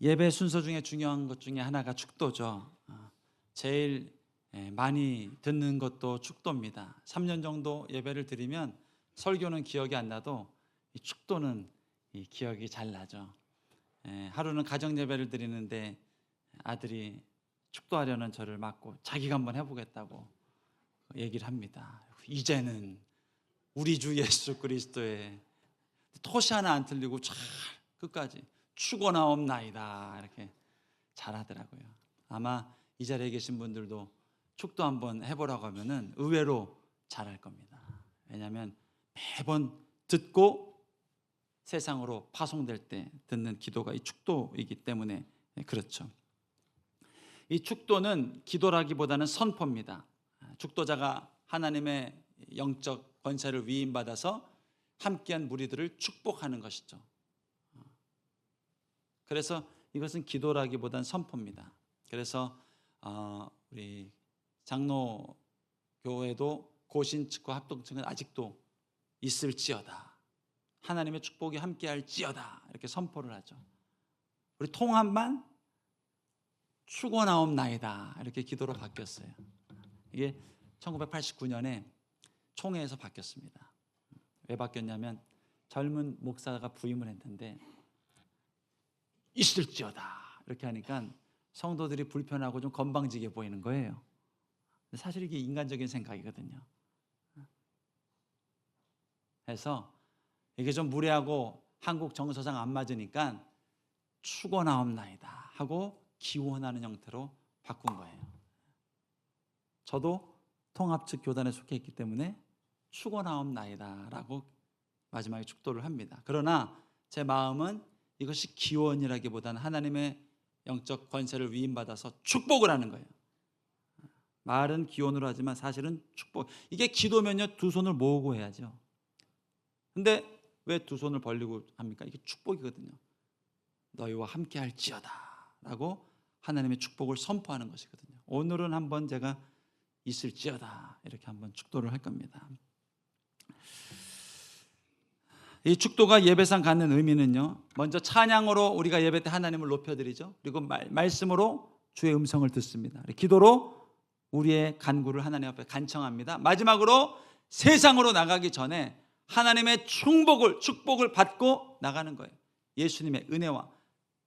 예배 순서 중에 중요한 것 중에 하나가 축도죠. 어, 제일 예, 많이 듣는 것도 축도입니다. 3년 정도 예배를 드리면 설교는 기억이 안 나도 이 축도는 이 기억이 잘 나죠. 예, 하루는 가정 예배를 드리는데 아들이 축도하려는 저를 맞고 자기가 한번 해보겠다고 얘기를 합니다. 이제는 우리 주 예수 그리스도의 토시 하나 안 틀리고 잘 끝까지 축원하옵나이다 이렇게 잘하더라고요. 아마 이 자리에 계신 분들도 축도 한번 해보라고 하면은 의외로 잘할 겁니다. 왜냐하면 매번 듣고 세상으로 파송될 때 듣는 기도가 이 축도이기 때문에 그렇죠. 이 축도는 기도라기보다는 선포입니다. 축도자가 하나님의 영적 권세를 위임받아서 함께한 무리들을 축복하는 것이죠. 그래서 이것은 기도라기보다는 선포입니다. 그래서 어, 우리 장로 교회도 고신 측과 합동 측은 아직도 있을지어다. 하나님의 축복이 함께할지어다. 이렇게 선포를 하죠. 우리 통합만 축원하옵나이다. 이렇게 기도로 바뀌었어요. 이게 1989년에 총회에서 바뀌었습니다. 왜 바뀌었냐면 젊은 목사가 부임을 했는데 있을지어다 이렇게 하니까 성도들이 불편하고 좀 건방지게 보이는 거예요. 사실 이게 인간적인 생각이거든요. 그래서 이게 좀 무례하고 한국 정서상 안 맞으니까 축원하옵나이다 하고 기원하는 형태로 바꾼 거예요. 저도 통합 측 교단에 속해 있기 때문에 축원하옵나이다라고 마지막에 축도를 합니다. 그러나 제 마음은 이것이 기원이라기보다는 하나님의 영적 권세를 위임받아서 축복을 하는 거예요. 말은 기원으로 하지만 사실은 축복. 이게 기도면요 두 손을 모으고 해야죠. 근데 왜 두 손을 벌리고 합니까? 이게 축복이거든요. 너희와 함께 할지어다라고 하나님의 축복을 선포하는 것이거든요. 오늘은 한번 제가 있을지어다 이렇게 한번 축도를 할 겁니다. 이 축도가 예배상 갖는 의미는요. 먼저 찬양으로 우리가 예배 때 하나님을 높여드리죠. 그리고 말, 말씀으로 주의 음성을 듣습니다. 기도로 우리의 간구를 하나님 앞에 간청합니다. 마지막으로 세상으로 나가기 전에 하나님의 충복을 축복을 받고 나가는 거예요. 예수님의 은혜와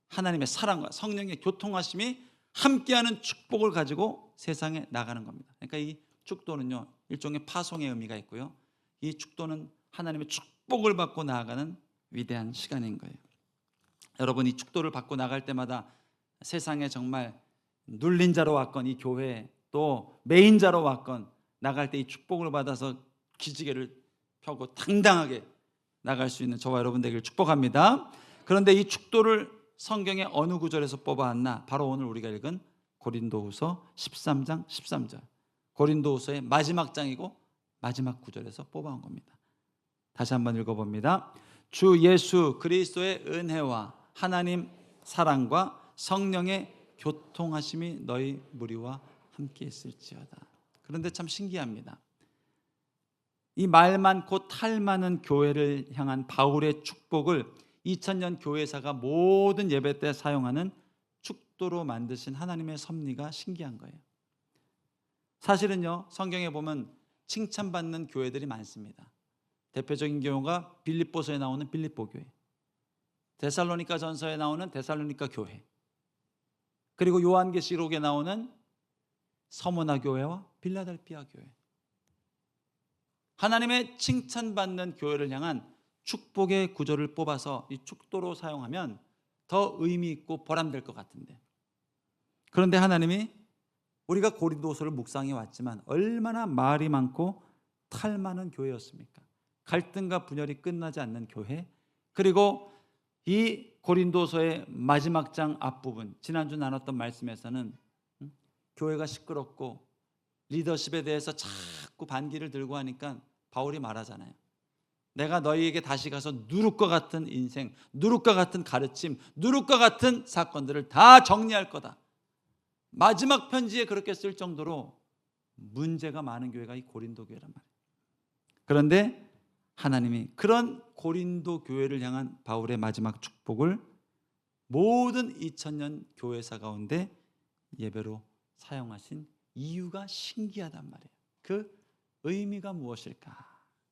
하나님의 사랑과 성령의 교통하심이 함께하는 축복을 가지고 세상에 나가는 겁니다. 그러니까 이 축도는요 일종의 파송의 의미가 있고요. 이 축도는 하나님의 축복을 받고 나아가는 위대한 시간인 거예요. 여러분 이 축도를 받고 나갈 때마다 세상에 정말 눌린 자로 왔건 이 교회 또 메인 자로 왔건 나갈 때 이 축복을 받아서 기지개를 펴고 당당하게 나갈 수 있는 저와 여러분 되기를 축복합니다. 그런데 이 축도를 성경의 어느 구절에서 뽑아왔나? 바로 오늘 우리가 읽은 고린도후서 13장 13절. 고린도후서의 마지막 장이고 마지막 구절에서 뽑아온 겁니다. 다시 한번 읽어봅니다. 주 예수 그리스도의 은혜와 하나님 사랑과 성령의 교통하심이 너희 무리와 함께 있을지어다. 그런데 참 신기합니다. 이 말만 곧탈 많은 교회를 향한 바울의 축복을 2000년 교회사가 모든 예배 때 사용하는 축도로 만드신 하나님의 섭리가 신기한 거예요. 사실은요, 성경에 보면 칭찬받는 교회들이 많습니다. 대표적인 경우가 빌립보서에 나오는 빌립보 교회, 데살로니가 전서에 나오는 데살로니가 교회, 그리고 요한계시록에 나오는 서모나 교회와 빌라델피아 교회. 하나님의 칭찬받는 교회를 향한 축복의 구절을 뽑아서 이 축도로 사용하면 더 의미 있고 보람될 것 같은데. 그런데 하나님이 우리가 고린도서를 묵상해 왔지만 얼마나 말이 많고 탈 많은 교회였습니까? 갈등과 분열이 끝나지 않는 교회. 그리고 이 고린도서의 마지막 장 앞부분 지난주 나눴던 말씀에서는 교회가 시끄럽고 리더십에 대해서 자꾸 반기를 들고 하니까 바울이 말하잖아요. 내가 너희에게 다시 가서 누룩과 같은 인생, 누룩과 같은 가르침, 누룩과 같은 사건들을 다 정리할 거다. 마지막 편지에 그렇게 쓸 정도로 문제가 많은 교회가 이 고린도 교회란 말이에요. 그런데 하나님이 그런 고린도 교회를 향한 바울의 마지막 축복을 모든 2000년 교회사 가운데 예배로 사용하신 이유가 신기하단 말이에요. 그 의미가 무엇일까?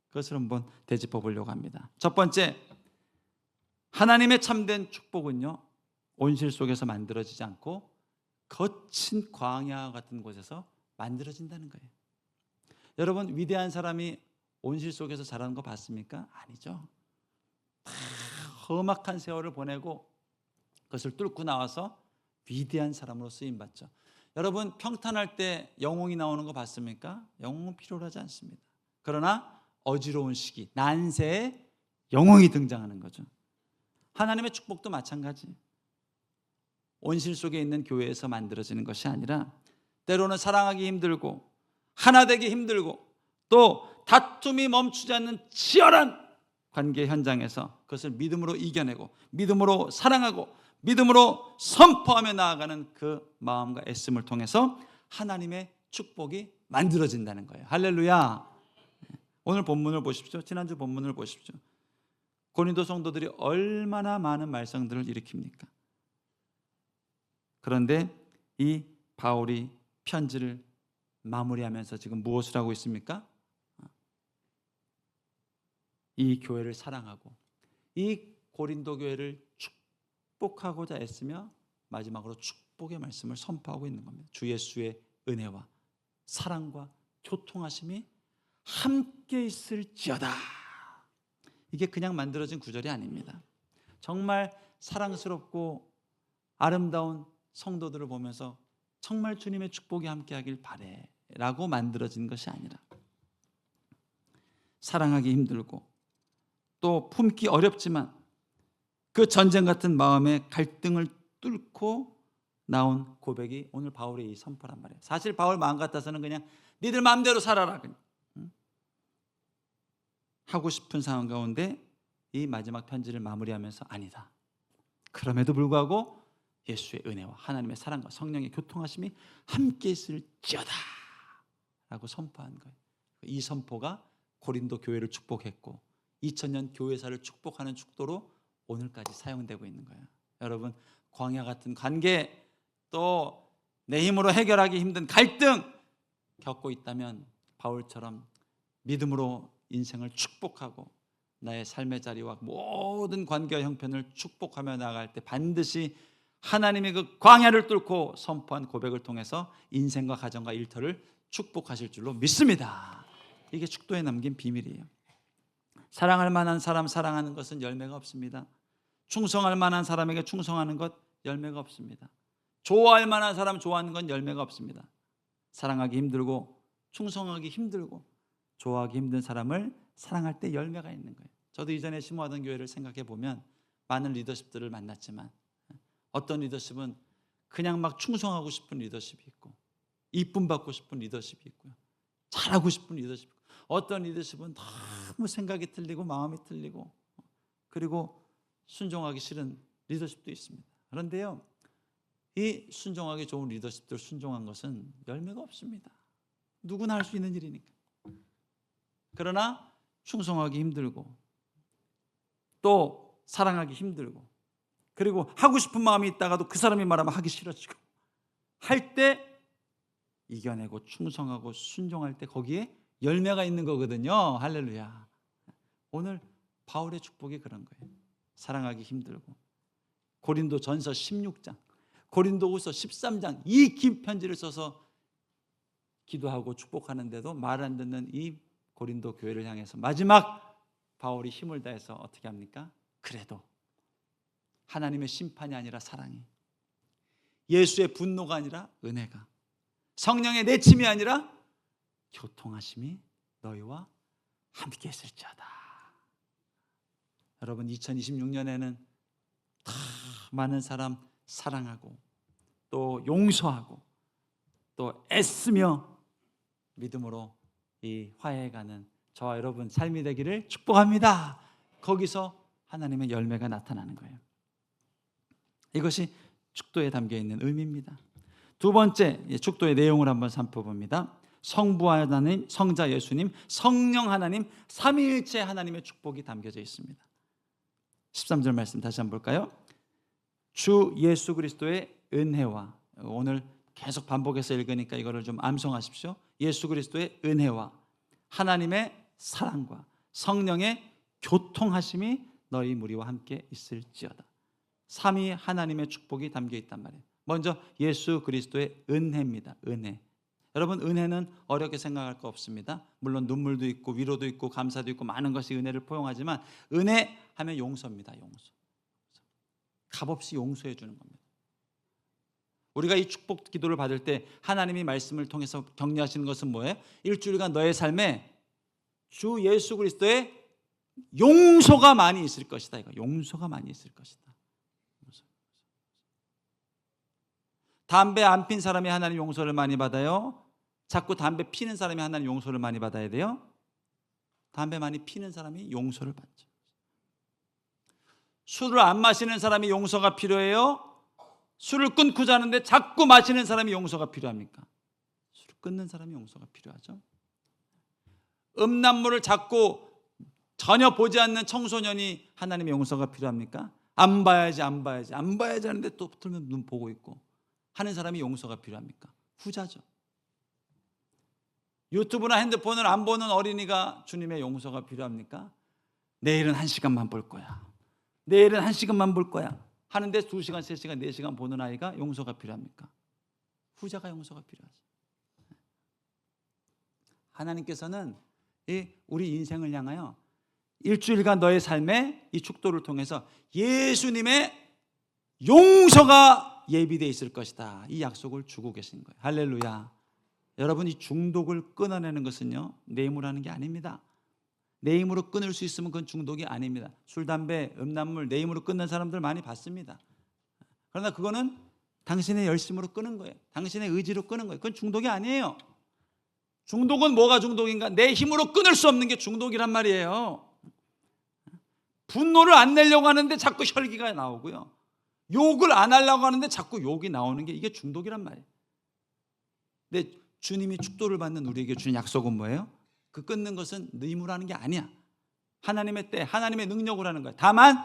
그것을 한번 되짚어 보려고 합니다. 첫 번째, 하나님의 참된 축복은요, 온실 속에서 만들어지지 않고 거친 광야 같은 곳에서 만들어진다는 거예요. 여러분, 위대한 사람이 온실 속에서 자라는 거 봤습니까? 아니죠. 다 험악한 세월을 보내고 그것을 뚫고 나와서 위대한 사람으로 쓰임 받죠. 여러분 평탄할 때 영웅이 나오는 거 봤습니까? 영웅은 필요로 하지 않습니다. 그러나 어지러운 시기, 난세에 영웅이 등장하는 거죠. 하나님의 축복도 마찬가지. 온실 속에 있는 교회에서 만들어지는 것이 아니라 때로는 사랑하기 힘들고 하나 되기 힘들고 또 다툼이 멈추지 않는 치열한 관계 현장에서 그것을 믿음으로 이겨내고 믿음으로 사랑하고 믿음으로 선포하며 나아가는 그 마음과 애씀을 통해서 하나님의 축복이 만들어진다는 거예요. 할렐루야. 오늘 본문을 보십시오. 지난주 본문을 보십시오. 고린도 성도들이 얼마나 많은 말썽들을 일으킵니까? 그런데 이 바울이 편지를 마무리하면서 지금 무엇을 하고 있습니까? 이 교회를 사랑하고 이 고린도 교회를 축복하고자 애쓰며 마지막으로 축복의 말씀을 선포하고 있는 겁니다. 주 예수의 은혜와 사랑과 교통하심이 함께 있을지어다. 이게 그냥 만들어진 구절이 아닙니다. 정말 사랑스럽고 아름다운 성도들을 보면서 정말 주님의 축복이 함께하길 바래라고 만들어진 것이 아니라 사랑하기 힘들고 또 품기 어렵지만 그 전쟁 같은 마음의 갈등을 뚫고 나온 고백이 오늘 바울의 이 선포란 말이에요. 사실 바울 마음 같아서는 그냥 니들 마음대로 살아라. 그냥. 응? 하고 싶은 상황 가운데 이 마지막 편지를 마무리하면서 아니다. 그럼에도 불구하고 예수의 은혜와 하나님의 사랑과 성령의 교통하심이 함께 있을지어다. 라고 선포한 거예요. 이 선포가 고린도 교회를 축복했고 2000년 교회사를 축복하는 축도로 오늘까지 사용되고 있는 거예요. 여러분 광야 같은 관계 또 내 힘으로 해결하기 힘든 갈등 겪고 있다면 바울처럼 믿음으로 인생을 축복하고 나의 삶의 자리와 모든 관계와 형편을 축복하며 나아갈 때 반드시 하나님의 그 광야를 뚫고 선포한 고백을 통해서 인생과 가정과 일터를 축복하실 줄로 믿습니다. 이게 축도에 남긴 비밀이에요. 사랑할 만한 사람 사랑하는 것은 열매가 없습니다. 충성할 만한 사람에게 충성하는 것 열매가 없습니다. 좋아할 만한 사람 좋아하는 건 열매가 없습니다. 사랑하기 힘들고 충성하기 힘들고 좋아하기 힘든 사람을 사랑할 때 열매가 있는 거예요. 저도 이전에 심호하던 교회를 생각해 보면 많은 리더십들을 만났지만 어떤 리더십은 그냥 막 충성하고 싶은 리더십이 있고 이쁨 받고 싶은 리더십이 있고요. 잘하고 싶은 리더십이 있고 어떤 리더십은 너무 생각이 틀리고 마음이 틀리고 그리고 순종하기 싫은 리더십도 있습니다. 그런데요, 이 순종하기 좋은 리더십들 순종한 것은 열매가 없습니다. 누구나 할 수 있는 일이니까. 그러나 충성하기 힘들고 또 사랑하기 힘들고 그리고 하고 싶은 마음이 있다가도 그 사람이 말하면 하기 싫어지고 할 때 이겨내고 충성하고 순종할 때 거기에 열매가 있는 거거든요. 할렐루야. 오늘 바울의 축복이 그런 거예요. 사랑하기 힘들고 고린도 전서 16장, 고린도 후서 13장 이 긴 편지를 써서 기도하고 축복하는데도 말 안 듣는 이 고린도 교회를 향해서 마지막 바울이 힘을 다해서 어떻게 합니까? 그래도 하나님의 심판이 아니라 사랑이 예수의 분노가 아니라 은혜가 성령의 내침이 아니라 교통하심이 너희와 함께 있을지어다. 여러분 2026년에는 다 많은 사람 사랑하고 또 용서하고 또 애쓰며 믿음으로 이 화해가는 저와 여러분 삶이 되기를 축복합니다. 거기서 하나님의 열매가 나타나는 거예요. 이것이 축도에 담겨 있는 의미입니다. 두 번째 축도의 내용을 한번 살펴봅니다. 성부 하나님, 성자 예수님, 성령 하나님, 삼위일체 하나님의 축복이 담겨져 있습니다. 13절 말씀 다시 한번 볼까요? 주 예수 그리스도의 은혜와 오늘 계속 반복해서 읽으니까 이거를 좀 암송하십시오. 예수 그리스도의 은혜와 하나님의 사랑과 성령의 교통하심이 너희 무리와 함께 있을지어다. 삼위 하나님의 축복이 담겨 있단 말이에요. 먼저 예수 그리스도의 은혜입니다. 은혜. 여러분 은혜는 어렵게 생각할 거 없습니다. 물론 눈물도 있고 위로도 있고 감사도 있고 많은 것이 은혜를 포용하지만 은혜 하면 용서입니다. 용서. 값없이 용서해 주는 겁니다. 우리가 이 축복 기도를 받을 때 하나님이 말씀을 통해서 격려하시는 것은 뭐예요? 일주일간 너의 삶에 주 예수 그리스도의 용서가 많이 있을 것이다. 이거 용서가 많이 있을 것이다. 담배 안 핀 사람이 하나님 용서를 많이 받아요. 자꾸 담배 피는 사람이 하나님 용서를 많이 받아야 돼요. 담배 많이 피는 사람이 용서를 받죠. 술을 안 마시는 사람이 용서가 필요해요. 술을 끊고 자는데 자꾸 마시는 사람이 용서가 필요합니까? 술을 끊는 사람이 용서가 필요하죠. 음란물을 자꾸 전혀 보지 않는 청소년이 하나님의 용서가 필요합니까? 안 봐야지 안 봐야지 안 봐야지 하는데 또 틀면 눈 보고 있고 하는 사람이 용서가 필요합니까? 후자죠. 유튜브나 핸드폰을 안 보는 어린이가 주님의 용서가 필요합니까? 내일은 한 시간만 볼 거야. 내일은 한 시간만 볼 거야. 하는데 두 시간, 세 시간, 네 시간 보는 아이가 용서가 필요합니까? 후자가 용서가 필요하죠. 하나님께서는 이 우리 인생을 향하여 일주일간 너의 삶에 이 축도를 통해서 예수님의 용서가 예비되어 있을 것이다. 이 약속을 주고 계신 거예요. 할렐루야. 여러분 이 중독을 끊어내는 것은요 내 힘으로 하는 게 아닙니다. 내 힘으로 끊을 수 있으면 그건 중독이 아닙니다. 술, 담배, 음란물 내 힘으로 끊는 사람들 많이 봤습니다. 그러나 그거는 당신의 열심으로 끊은 거예요. 당신의 의지로 끊은 거예요. 그건 중독이 아니에요. 중독은 뭐가 중독인가? 내 힘으로 끊을 수 없는 게 중독이란 말이에요. 분노를 안 내려고 하는데 자꾸 혈기가 나오고요. 욕을 안 하려고 하는데 자꾸 욕이 나오는 게 이게 중독이란 말이에요. 근데 주님이 축도를 받는 우리에게 주는 약속은 뭐예요? 그 끊는 것은 네 힘으로 하는 게 아니야. 하나님의 때, 하나님의 능력으로 하는 거야. 다만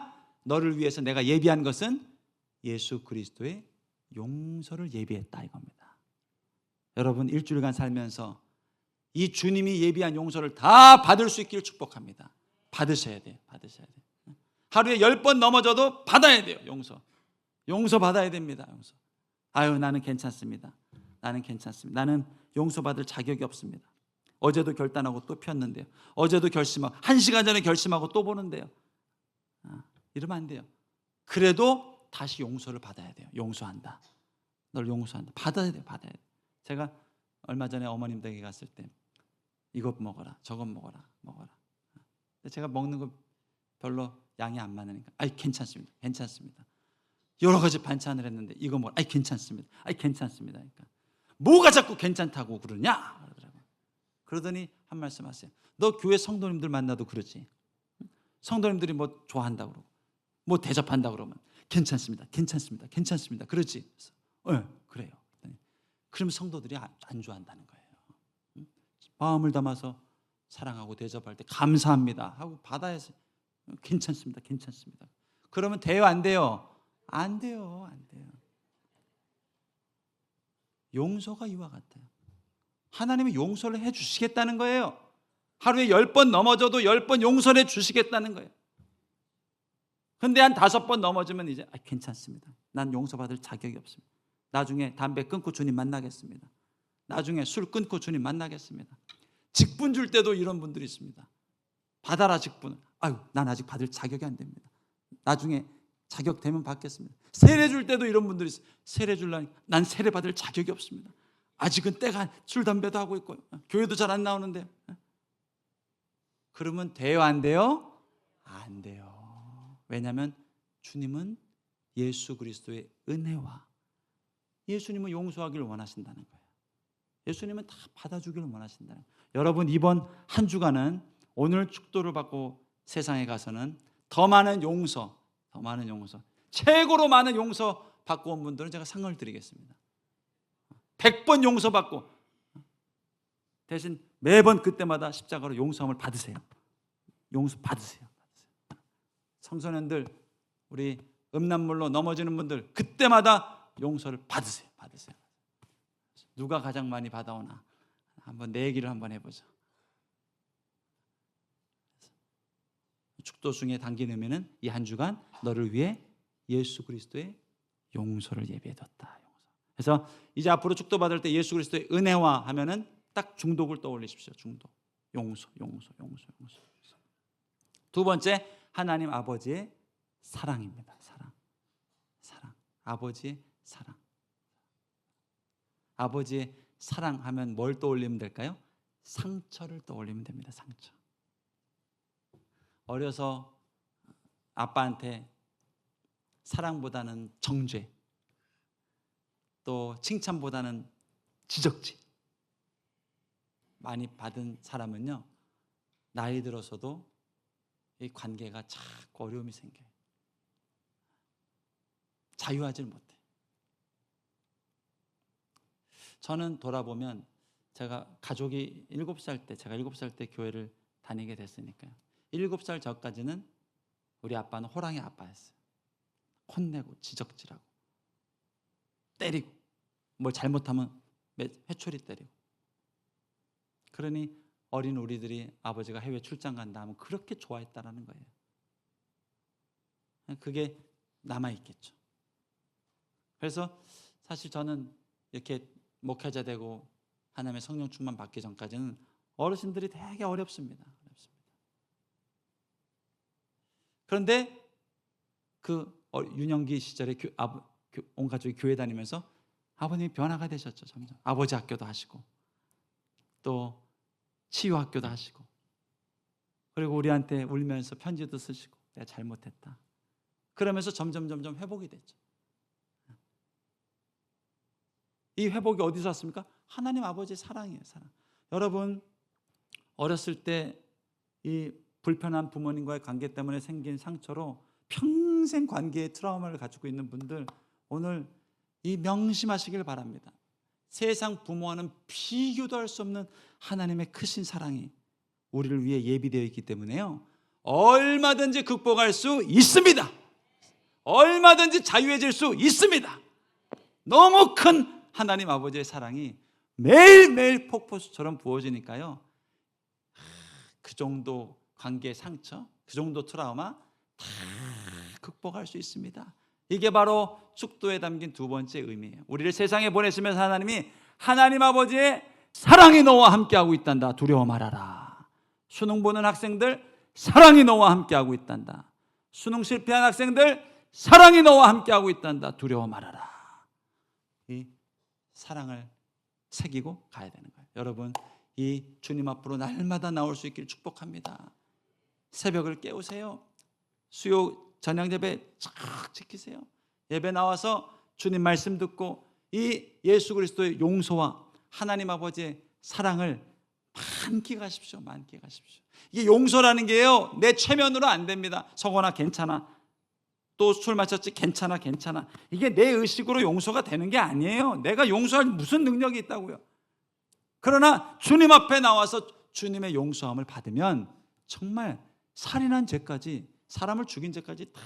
너를 위해서 내가 예비한 것은 예수 그리스도의 용서를 예비했다 이겁니다. 여러분 일주일간 살면서 이 주님이 예비한 용서를 다 받을 수 있기를 축복합니다. 받으셔야 돼요. 받으셔야 돼요. 하루에 열 번 넘어져도 받아야 돼요. 용서. 용서 받아야 됩니다. 용서. 아유 나는 괜찮습니다. 나는 괜찮습니다. 나는 용서받을 자격이 없습니다. 어제도 결단하고 또 폈는데요. 어제도 결심하고 한 시간 전에 결심하고 또 보는데요. 아, 이러면 안 돼요. 그래도 다시 용서를 받아야 돼요. 용서한다. 널 용서한다. 받아야 돼요. 받아야 돼요. 제가 얼마 전에 어머님 댁에 갔을 때 이것 먹어라. 저것 먹어라. 먹어라. 제가 먹는 거 별로 양이 안 많으니까 아이 괜찮습니다. 괜찮습니다. 여러 가지 반찬을 했는데 이거 먹어. 아이 괜찮습니다. 아이 괜찮습니다. 그러니까 뭐가 자꾸 괜찮다고 그러냐? 그러더니 한 말씀 하세요. 너 교회 성도님들 만나도 그러지. 성도님들이 뭐 좋아한다 그러고 뭐 대접한다 그러면 괜찮습니다. 괜찮습니다. 괜찮습니다. 그러지. 그래서, 네, 그래요. 그럼 성도들이 안- 안 좋아한다는 거예요. 응? 마음을 담아서 사랑하고 대접할 때 감사합니다 하고 받아야지. 괜찮습니다. 괜찮습니다. 그러면 돼요, 안 돼요? 안 돼요. 안 돼요. 용서가 이와 같아요. 하나님이 용서를 해 주시겠다는 거예요. 하루에 열 번 넘어져도 열 번 용서를 해 주시겠다는 거예요. 근데 한 다섯 번 넘어지면 이제 아, 괜찮습니다. 난 용서받을 자격이 없습니다. 나중에 담배 끊고 주님 만나겠습니다. 나중에 술 끊고 주님 만나겠습니다. 직분 줄 때도 이런 분들이 있습니다. 받아라 직분을. 아유, 난 아직 받을 자격이 안 됩니다. 나중에 자격 되면 받겠습니다. 세례 줄 때도 이런 분들이 있어요. 세례 줄라니 난 세례 받을 자격이 없습니다. 아직은 때가 술 담배도 하고 있고 교회도 잘 안 나오는데. 그러면 돼요 안 돼요? 안 돼요. 왜냐하면 주님은 예수 그리스도의 은혜와 예수님은 용서하기를 원하신다는 거예요. 예수님은 다 받아주기를 원하신다는 거예요. 여러분 이번 한 주간은 오늘 축도를 받고 세상에 가서는 더 많은 용서, 더 많은 용서, 최고로 많은 용서 받고 온 분들은 제가 상을 드리겠습니다. 100번 용서 받고 대신 매번 그때마다 십자가로 용서함을 받으세요. 용서 받으세요. 청소년들 우리 음란물로 넘어지는 분들 그때마다 용서를 받으세요. 받으세요. 누가 가장 많이 받아오나 한번 내 얘기를 한번 해보죠. 축도 중에 담긴 의미는 이 한 주간 너를 위해 예수 그리스도의 용서를 예비해뒀다. 용서. 그래서 이제 앞으로 축도 받을 때 예수 그리스도의 은혜와 하면은 딱 중독을 떠올리십시오. 중독. 용서, 용서, 용서. 용서. 두 번째 하나님 아버지의 사랑입니다. 사랑. 사랑. 아버지의 사랑. 아버지의 사랑하면 뭘 떠올리면 될까요? 상처를 떠올리면 됩니다. 상처. 어려서 아빠한테 사랑보다는 정죄, 또 칭찬보다는 지적질 많이 받은 사람은요 나이 들어서도 이 관계가 자꾸 어려움이 생겨요. 자유하질 못해. 저는 돌아보면 제가 가족이 일곱 살 때, 제가 일곱 살때 교회를 다니게 됐으니까요. 일곱 살 전까지는 우리 아빠는 호랑이 아빠였어요. 혼내고 지적질하고 때리고 뭘 잘못하면 회초리 때리고 그러니 어린 우리들이 아버지가 해외 출장 간다 하면 그렇게 좋아했다라는 거예요. 그게 남아 있겠죠. 그래서 사실 저는 이렇게 목회자 되고 하나님의 성령 충만 받기 전까지는 어르신들이 되게 어렵습니다. 어렵습니다. 그런데 그 어, 윤영기 시절에 교, 교, 온 가족이 교회 다니면서 아버님이 변화가 되셨죠 점점. 아버지 학교도 하시고 또 치유 학교도 하시고 그리고 우리한테 울면서 편지도 쓰시고 내가 잘못했다. 그러면서 점점 점점 회복이 됐죠. 이 회복이 어디서 왔습니까? 하나님 아버지의 사랑이에요 사랑. 여러분 어렸을 때 이 불편한 부모님과의 관계 때문에 생긴 상처로 평 생 관계의 트라우마를 가지고 있는 분들 오늘 이 명심하시길 바랍니다. 세상 부모와는 비교도 할 수 없는 하나님의 크신 사랑이 우리를 위해 예비되어 있기 때문에요. 얼마든지 극복할 수 있습니다. 얼마든지 자유해질 수 있습니다. 너무 큰 하나님 아버지의 사랑이 매일매일 폭포수처럼 부어지니까요. 그 정도 관계 상처, 그 정도 트라우마 다 극복할 수 있습니다. 이게 바로 축도에 담긴 두 번째 의미예요. 우리를 세상에 보내시면서 하나님이 하나님 아버지의 사랑이 너와 함께하고 있단다. 두려워 말아라. 수능 보는 학생들 사랑이 너와 함께하고 있단다. 수능 실패한 학생들 사랑이 너와 함께하고 있단다. 두려워 말아라. 이 사랑을 새기고 가야 되는 거예요. 여러분 이 주님 앞으로 날마다 나올 수 있기를 축복합니다. 새벽을 깨우세요. 수요 저녁 예배 쫙 지키세요. 예배 나와서 주님 말씀 듣고 이 예수 그리스도의 용서와 하나님 아버지의 사랑을 만끽하십시오. 만끽하십시오. 이게 용서라는 게요. 내 최면으로 안 됩니다. 성원아 괜찮아. 또 술 마셨지 괜찮아 괜찮아. 이게 내 의식으로 용서가 되는 게 아니에요. 내가 용서할 무슨 능력이 있다고요. 그러나 주님 앞에 나와서 주님의 용서함을 받으면 정말 살인한 죄까지 사람을 죽인 죄까지 다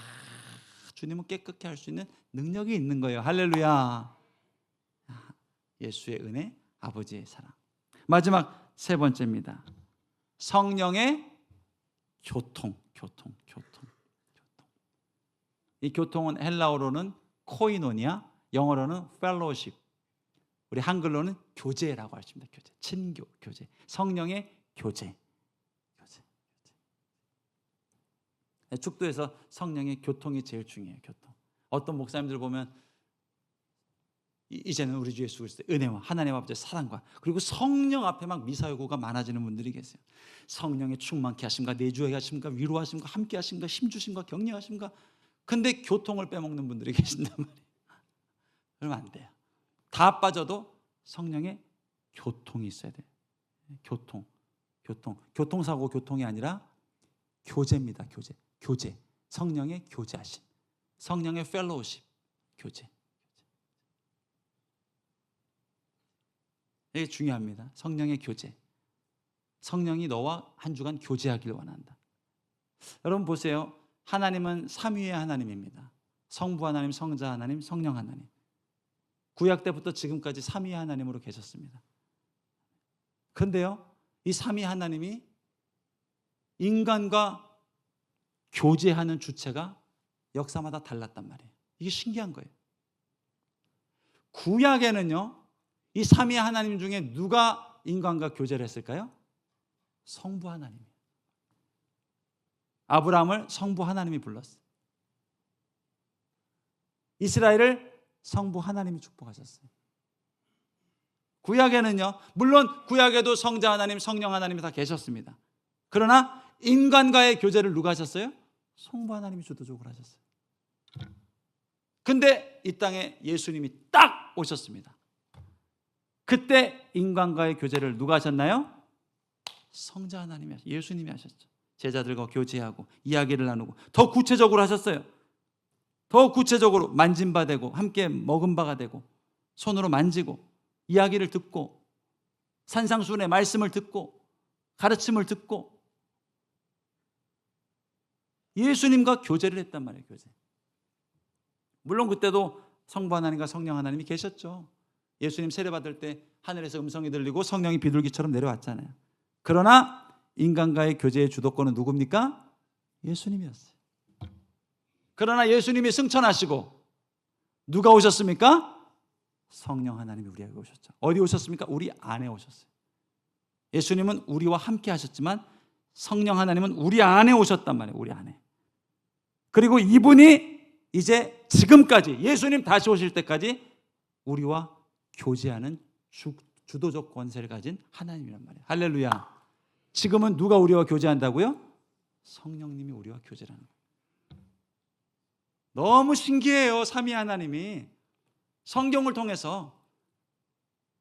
주님은 깨끗게 할 수 있는 능력이 있는 거예요. 할렐루야. 예수의 은혜, 아버지의 사랑. 마지막 세 번째입니다. 성령의 교통, 교통, 교통, 교통. 이 교통은 헬라어로는 코이노니아, 영어로는 펠로십. 우리 한글로는 교제라고 있습니다. 교제, 친교, 교제, 성령의 교제. 축도에서 성령의 교통이 제일 중요해요. 교통. 어떤 목사님들 보면 이제는 우리 주 예수 그리스도의 은혜와 하나님 아버지의 사랑과 그리고 성령 앞에 막 미사여구가 많아지는 분들이 계세요. 성령의 충만케 하심과 내주하게 하심과 위로하심과 함께 하심과 힘 주심과 격려 하심과 근데 교통을 빼먹는 분들이 계신단 말이에요. 그러면 안 돼요. 다 빠져도 성령의 교통이 있어야 돼요. 교통, 교통, 교통사고 교통이 아니라 교제입니다. 교제. 교제, 성령의 교제하심, 성령의 펠로우십, 교제. 이게 중요합니다. 성령의 교제. 성령이 너와 한 주간 교제하기를 원한다. 여러분 보세요. 하나님은 삼위의 하나님입니다. 성부 하나님, 성자 하나님, 성령 하나님. 구약 때부터 지금까지 삼위 하나님으로 계셨습니다. 근데요, 이 삼위 하나님이 인간과 교제하는 주체가 역사마다 달랐단 말이에요. 이게 신기한 거예요. 구약에는요, 이 삼위 하나님 중에 누가 인간과 교제를 했을까요? 성부 하나님. 아브라함을 성부 하나님이 불렀어요. 이스라엘을 성부 하나님이 축복하셨어요. 구약에는요, 물론 구약에도 성자 하나님, 성령 하나님이 다 계셨습니다. 그러나 인간과의 교제를 누가 하셨어요? 성부 하나님이 주도적으로 하셨어요. 근데 이 땅에 예수님이 딱 오셨습니다. 그때 인간과의 교제를 누가 하셨나요? 성자 하나님이 하셨, 예수님이 하셨죠. 제자들과 교제하고 이야기를 나누고 더 구체적으로 하셨어요. 더 구체적으로 만진 바 되고 함께 먹은 바가 되고 손으로 만지고 이야기를 듣고 산상순의 말씀을 듣고 가르침을 듣고 예수님과 교제를 했단 말이에요, 교제. 물론 그때도 성부 하나님과 성령 하나님이 계셨죠. 예수님 세례 받을 때 하늘에서 음성이 들리고 성령이 비둘기처럼 내려왔잖아요. 그러나 인간과의 교제의 주도권은 누굽니까? 예수님이었어요. 그러나 예수님이 승천하시고 누가 오셨습니까? 성령 하나님이 우리에게 오셨죠. 어디 오셨습니까? 우리 안에 오셨어요. 예수님은 우리와 함께 하셨지만 성령 하나님은 우리 안에 오셨단 말이에요. 우리 안에. 그리고 이분이 이제 지금까지 예수님 다시 오실 때까지 우리와 교제하는 주, 주도적 권세를 가진 하나님이란 말이에요. 할렐루야. 지금은 누가 우리와 교제한다고요? 성령님이 우리와 거예요. 너무 신기해요. 삼위 하나님이 성경을 통해서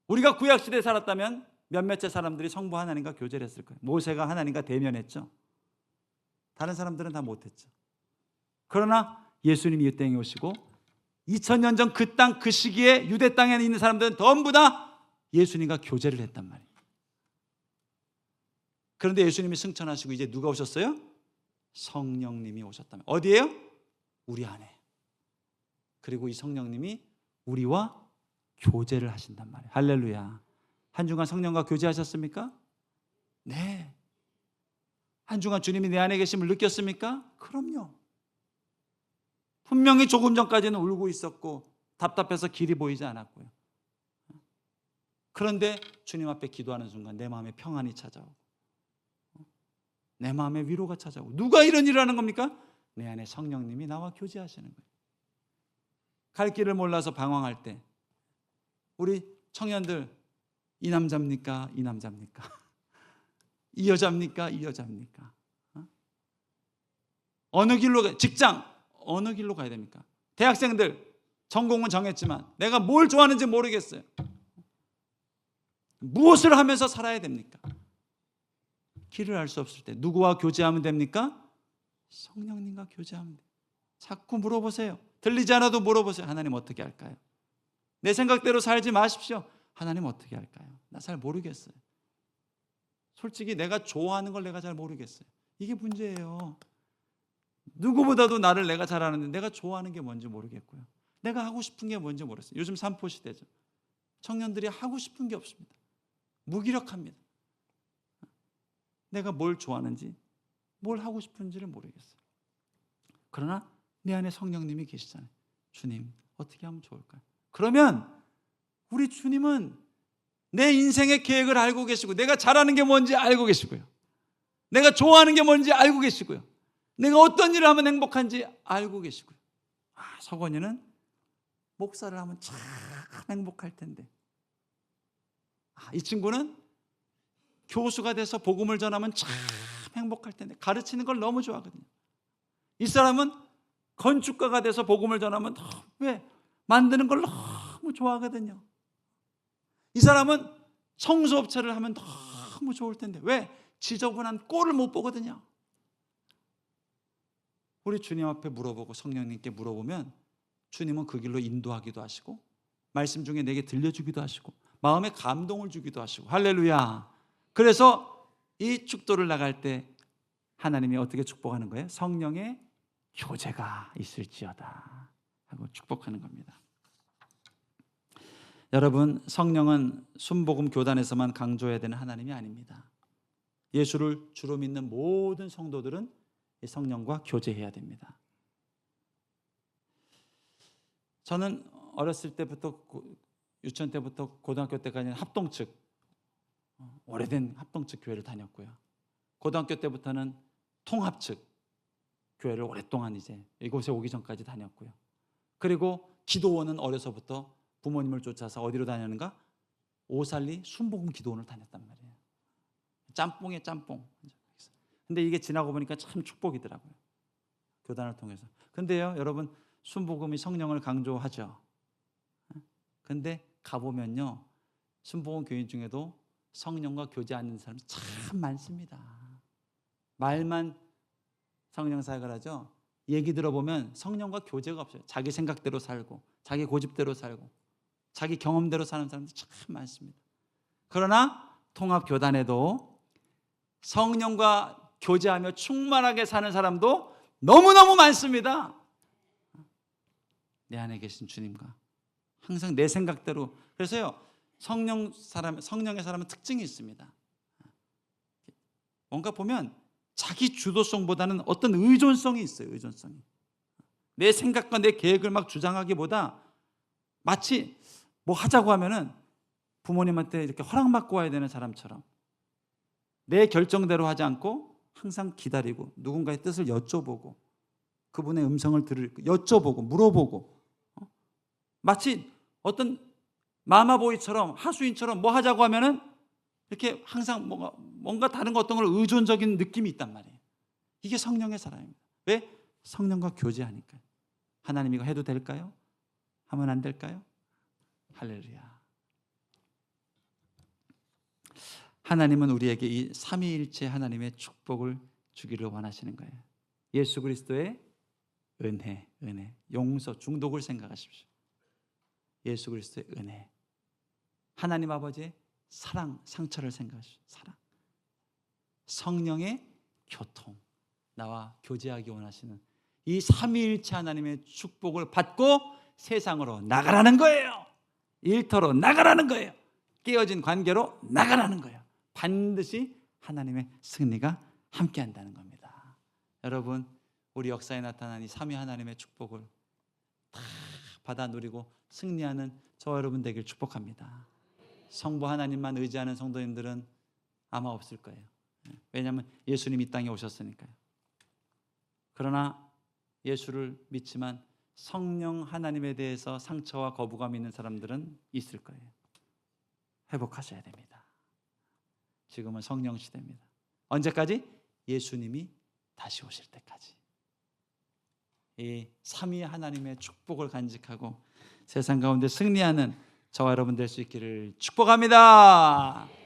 우리가 구약 시대에 살았다면 몇몇의 사람들이 성부 하나님과 교제를 했을 거예요. 모세가 하나님과 대면했죠. 다른 사람들은 다 못했죠. 그러나 예수님이 이 땅에 오시고 2000년 전 그 땅 그 시기에 유대 땅에 있는 사람들은 전부 다 예수님과 교제를 했단 말이에요. 그런데 예수님이 승천하시고 이제 누가 오셨어요? 성령님이 오셨다면 어디에요? 우리 안에. 그리고 이 성령님이 우리와 교제를 하신단 말이에요. 할렐루야. 한 주간 성령과 교제하셨습니까? 네. 한 주간 주님이 내 안에 계심을 느꼈습니까? 그럼요. 분명히 조금 전까지는 울고 있었고 답답해서 길이 보이지 않았고요. 그런데 주님 앞에 기도하는 순간 내 마음에 평안이 찾아오고 내 마음에 위로가 찾아오고 누가 이런 일을 하는 겁니까? 내 안에 성령님이 나와 교제하시는 거예요. 갈 길을 몰라서 방황할 때 우리 청년들 이 남자입니까? 이 남자입니까? 이 여자입니까? 이 여자입니까? 어? 어느 길로 가? 직장 어느 길로 가야 됩니까? 대학생들 전공은 정했지만 내가 뭘 좋아하는지 모르겠어요. 무엇을 하면서 살아야 됩니까? 길을 알 수 없을 때 누구와 교제하면 됩니까? 성령님과 교제하면 돼요. 자꾸 물어보세요. 들리지 않아도 물어보세요. 하나님 어떻게 할까요? 내 생각대로 살지 마십시오. 하나님 어떻게 할까요? 나 잘 모르겠어요. 솔직히 내가 좋아하는 걸 내가 잘 모르겠어요. 이게 문제예요. 누구보다도 나를 내가 잘 아는데 내가 좋아하는 게 뭔지 모르겠고요. 내가 하고 싶은 게 뭔지 모르겠어요. 요즘 산포 시대죠. 청년들이 하고 싶은 게 없습니다. 무기력합니다. 내가 뭘 좋아하는지, 뭘 하고 싶은지를 모르겠어요. 그러나 내 안에 성령님이 계시잖아요. 주님, 어떻게 하면 좋을까요? 그러면 우리 주님은 내 인생의 계획을 알고 계시고, 내가 잘하는 게 뭔지 알고 계시고요. 내가 좋아하는 게 뭔지 알고 계시고요. 내가 어떤 일을 하면 행복한지 알고 계시고요. 아, 서건이는 목사를 하면 참 행복할 텐데. 아, 이 친구는 교수가 돼서 복음을 전하면 참 행복할 텐데. 가르치는 걸 너무 좋아하거든요. 이 사람은 건축가가 돼서 복음을 전하면 왜 만드는 걸 너무 좋아하거든요. 이 사람은 청소업체를 하면 너무 좋을 텐데 왜 지저분한 꼴을 못 보거든요. 우리 주님 앞에 물어보고 성령님께 물어보면 주님은 그 길로 인도하기도 하시고 말씀 중에 내게 들려주기도 하시고 마음에 감동을 주기도 하시고 할렐루야. 그래서 이 축도를 나갈 때 하나님이 어떻게 축복하는 거예요? 성령의 교제가 있을지어다. 하고 축복하는 겁니다. 여러분 성령은 순복음 교단에서만 강조해야 되는 하나님이 아닙니다. 예수를 주로 믿는 모든 성도들은 이 성령과 교제해야 됩니다. 저는 어렸을 때부터 고- 유치원 때부터 고등학교 때까지는 합동 측 어, 오래된 합동 측 교회를 다녔고요. 고등학교 때부터는 통합 측 교회를 오랫동안 이제 이곳에 오기 전까지 다녔고요. 그리고 기도원은 어려서부터 부모님을 쫓아서 어디로 다녔는가? 오살리 순복음 기도원을 다녔단 말이에요. 짬뽕에 짬뽕. 근데 이게 지나고 보니까 참 축복이더라고요. 교단을 통해서. 근데요, 여러분 순복음이 성령을 강조하죠. 근데 가보면요, 순복음 교인 중에도 성령과 교제하는 사람이 참 많습니다. 말만 성령 사역을 하죠. 얘기 들어보면 성령과 교제가 없어요. 자기 생각대로 살고, 자기 고집대로 살고, 자기 경험대로 사는 사람들이 참 많습니다. 그러나 통합 교단에도 성령과 교제하며 충만하게 사는 사람도 너무너무 많습니다. 내 안에 계신 주님과 항상 내 생각대로 그래서요 성령 사람 성령의 사람은 특징이 있습니다. 뭔가 보면 자기 주도성보다는 어떤 의존성이 있어요. 의존성이 내 생각과 내 계획을 막 주장하기보다 마치 뭐 하자고 하면은 부모님한테 이렇게 허락받고 와야 되는 사람처럼 내 결정대로 하지 않고 항상 기다리고 누군가의 뜻을 여쭤보고 그분의 음성을 들을 여쭤보고 물어보고 어? 마치 어떤 마마보이처럼 하수인처럼 뭐 하자고 하면은 이렇게 항상 뭔가 뭔가 다른 거 어떤 걸 의존적인 느낌이 있단 말이에요. 이게 성령의 사람입니다. 왜? 성령과 교제하니까. 하나님 이거 해도 될까요? 하면 안 될까요? 할렐루야. 하나님은 우리에게 이 삼위일체 하나님의 축복을 주기를 원하시는 거예요. 예수 그리스도의 은혜, 은혜, 용서, 중독을 생각하십시오. 예수 그리스도의 은혜. 하나님 아버지의 사랑, 상처를 생각하십시오. 사랑. 성령의 교통. 나와 교제하기 원하시는 이 삼위일체 하나님의 축복을 받고 세상으로 나가라는 거예요. 일터로 나가라는 거예요. 깨어진 관계로 나가라는 거예요. 반드시 하나님의 승리가 함께 한다는 겁니다. 여러분, 우리 역사에 나타난 이 삼위 하나님의 축복을 다 받아 누리고 승리하는 저와 여러분 되길 축복합니다. 성부 하나님만 의지하는 성도님들은 아마 없을 거예요. 왜냐하면 예수님 이 땅에 오셨으니까요. 그러나 예수를 믿지만 성령 하나님에 대해서 상처와 거부감 있는 사람들은 있을 거예요. 회복하셔야 됩니다. 지금은 성령 시대입니다. 언제까지? 예수님이 다시 오실 때까지. 이 삼위 하나님의 축복을 간직하고 세상 가운데 승리하는 저와 여러분 될 수 있기를 축복합니다.